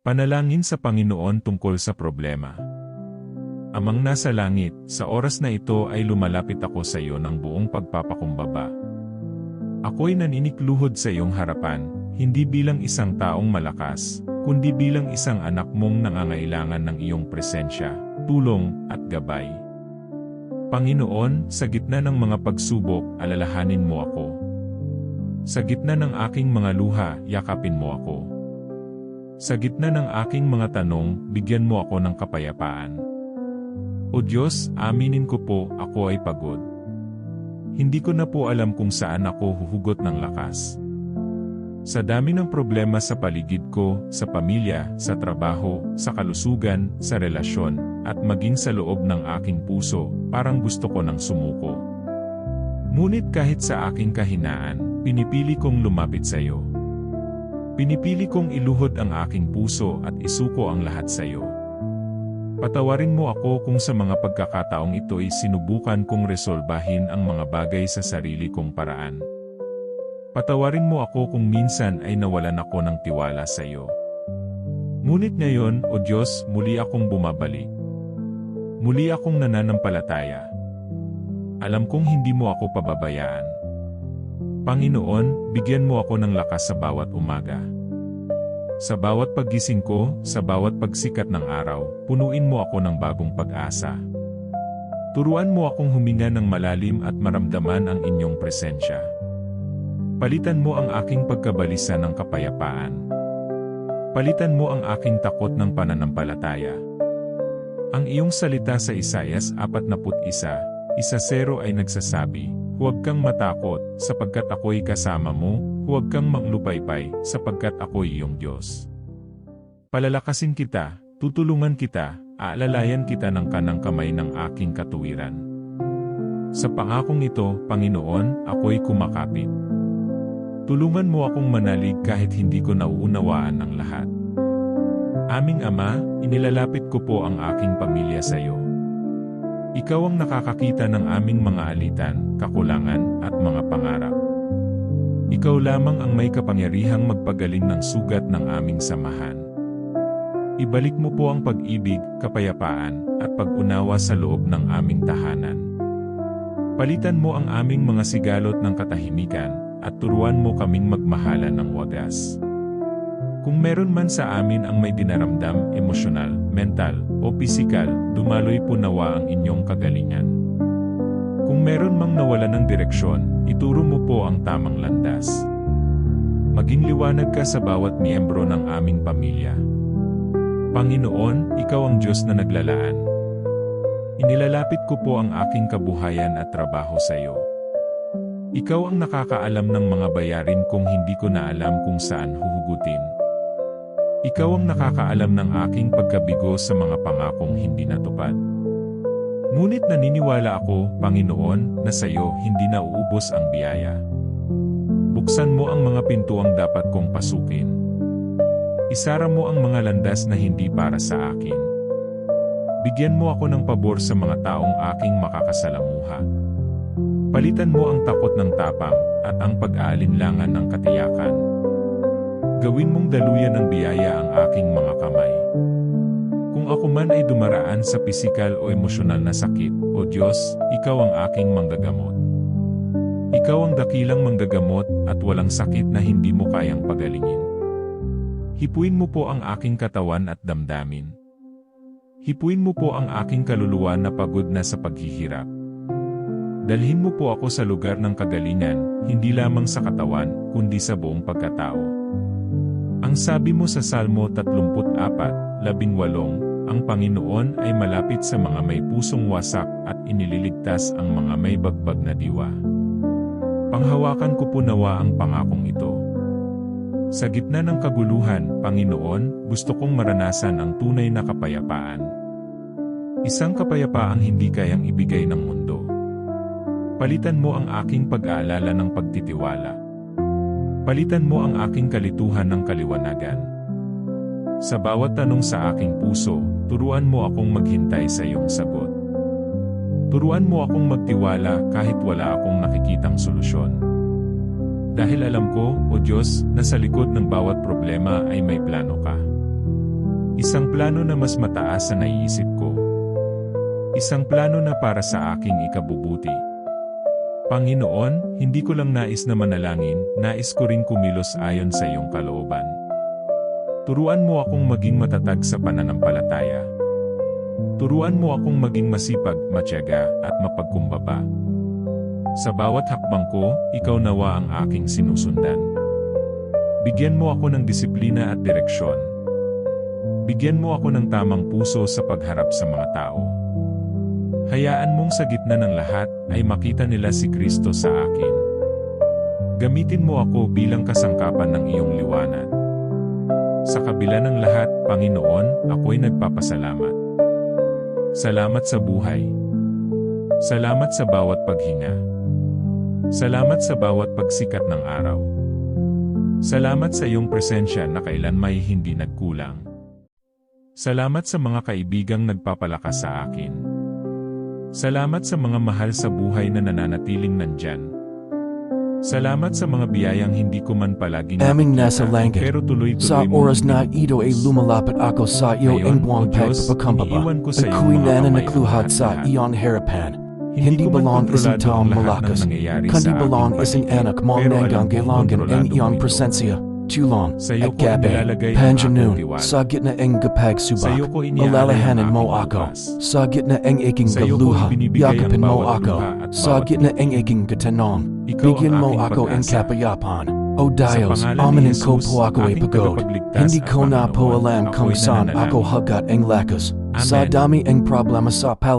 Panalangin sa Panginoon tungkol sa problema. Amang nasa langit, sa oras na ito ay lumalapit ako sa iyo ng buong pagpapakumbaba. Ako'y naninikluhod sa iyong harapan, hindi bilang isang taong malakas, kundi bilang isang anak mong nangangailangan ng iyong presensya, tulong, at gabay. Panginoon, sa gitna ng mga pagsubok, alalahanin mo ako. Sa gitna ng aking mga luha, yakapin mo ako. Sa gitna ng aking mga tanong, bigyan mo ako ng kapayapaan. O Diyos, aminin ko po, ako ay pagod. Hindi ko na po alam kung saan ako huhugot ng lakas. Sa dami ng problema sa paligid ko, sa pamilya, sa trabaho, sa kalusugan, sa relasyon, at maging sa loob ng aking puso, parang gusto ko ng sumuko. Ngunit kahit sa aking kahinaan, pinipili kong lumapit sa iyo. Pinipili kong iluhod ang aking puso at isuko ang lahat sa iyo. Patawarin mo ako kung sa mga pagkakataong ito'y sinubukan kong resolbahin ang mga bagay sa sarili kong paraan. Patawarin mo ako kung minsan ay nawalan ako ng tiwala sa iyo. Ngunit ngayon, O Diyos, muli akong bumabalik. Muli akong nananampalataya. Alam kong hindi mo ako pababayaan. Panginoon, bigyan mo ako ng lakas sa bawat umaga. Sa bawat paggising ko, sa bawat pagsikat ng araw, punuin mo ako ng bagong pag-asa. Turuan mo akong huminga ng malalim at maramdaman ang inyong presensya. Palitan mo ang aking pagkabalisa ng kapayapaan. Palitan mo ang aking takot ng pananampalataya. Ang iyong salita sa Isayas 41, isa zero ay nagsasabi, Huwag kang matakot, sapagkat ako'y kasama mo, huwag kang manglupaypay, sapagkat ako'y iyong Diyos. Palalakasin kita, tutulungan kita, aalalayan kita ng kanang kamay ng aking katuwiran. Sa pangakong ito, Panginoon, ako'y kumakapit. Tulungan mo akong manalig kahit hindi ko nauunawaan ang lahat. Aming Ama, inilalapit ko po ang aking pamilya sa iyo. Ikaw ang nakakakita ng aming mga alitan, kakulangan, at mga pangarap. Ikaw lamang ang may kapangyarihang magpagaling ng sugat ng aming samahan. Ibalik mo po ang pag-ibig, kapayapaan, at pag-unawa sa loob ng aming tahanan. Palitan mo ang aming mga sigalot ng katahimikan, at turuan mo kaming magmahala ng wagas. Kung meron man sa amin ang may dinaramdam, emosyonal, mental, o pisikal, dumaloy po nawa ang inyong kagalingan. Kung meron mang nawala ng direksyon, ituro mo po ang tamang landas. Maging liwanag ka sa bawat miyembro ng aming pamilya. Panginoon, Ikaw ang Diyos na naglalaan. Inilalapit ko po ang aking kabuhayan at trabaho sa iyo. Ikaw ang nakakaalam ng mga bayarin kung hindi ko na alam kung saan huhugutin. Ikaw ang nakakaalam ng aking pagkabigo sa mga pangakong hindi natupad. Ngunit naniniwala ako, Panginoon, na sa iyo hindi na uubos ang biyaya. Buksan mo ang mga pintuang dapat kong pasukin. Isara mo ang mga landas na hindi para sa akin. Bigyan mo ako ng pabor sa mga taong aking makakasalamuha. Palitan mo ang takot ng tapang at ang pag-aalinlangan ng katiyakan. Gawin mong daluyan ng biyaya ang aking mga kamay. Kung ako man ay dumaraan sa pisikal o emosyonal na sakit, O Diyos, Ikaw ang aking manggagamot. Ikaw ang dakilang manggagamot at walang sakit na hindi mo kayang pagalingin. Hipuin mo po ang aking katawan at damdamin. Hipuin mo po ang aking kaluluwa na pagod na sa paghihirap. Dalhin mo po ako sa lugar ng kagalingan, hindi lamang sa katawan, kundi sa buong pagkatao. Ang sabi mo sa Salmo 34, 18, ang Panginoon ay malapit sa mga may pusong wasak at inililigtas ang mga may bagbag na diwa. Panghawakan ko po nawa ang pangakong ito. Sa gitna ng kaguluhan, Panginoon, gusto kong maranasan ang tunay na kapayapaan. Isang kapayapaang hindi kayang ibigay ng mundo. Palitan mo ang aking pag-aalala ng pagtitiwala. Palitan mo ang aking kalituhan ng kaliwanagan. Sa bawat tanong sa aking puso, turuan mo akong maghintay sa iyong sagot. Turuan mo akong magtiwala kahit wala akong nakikitang solusyon. Dahil alam ko, O Diyos, na sa likod ng bawat problema ay may plano ka. Isang plano na mas mataas sa naiisip ko. Isang plano na para sa aking ikabubuti. Panginoon, hindi ko lang nais na manalangin, nais ko rin kumilos ayon sa iyong kalooban. Turuan mo akong maging matatag sa pananampalataya. Turuan mo akong maging masipag, matyaga, at mapagkumbaba. Sa bawat hakbang ko, ikaw nawa ang aking sinusundan. Bigyan mo ako ng disiplina at direksyon. Bigyan mo ako ng tamang puso sa pagharap sa mga tao. Hayaan mong sa gitna ng lahat ay makita nila si Kristo sa akin. Gamitin mo ako bilang kasangkapan ng iyong liwanag. Sa kabila ng lahat, Panginoon, ako'y nagpapasalamat. Salamat sa buhay. Salamat sa bawat paghinga. Salamat sa bawat pagsikat ng araw. Salamat sa iyong presensya na kailan may hindi nagkulang. Salamat sa mga kaibigang nagpapalakas sa akin. Salamat sa mga mahal sa buhay na nananatiling nandyan. Salamat sa mga biyayang hindi ko man palagi Aming nasa langit, pero tuloy-tuloy Sa mong oras na ito ay lumalapit ako sa iyo ang buwang pagpapakambaba. iniiwan ko sa iyo Ako'y mga nana kamay na ang kluhad sa lahat-lahat. iyon harapan. Hindi belong isang taong malakas. Kundi belong isang anak mo pero alam nanggang kong kailangan ang iyong presensya. Tulong at ang panjanoon, sa gitna ng kapag Sa iyo subak. ko iniaalay ang Malalahanan mo ako. Sa gitna ng aking galuha, yakapin mo ako. Sa gitna ng aking katanong, bigyan mo ako pag-asa. kapayapan. O ni amanin ko po ako ay pagod. Hindi ko na po alam kung saan ako hagat ang lakas. Sa dami ang problema sa pal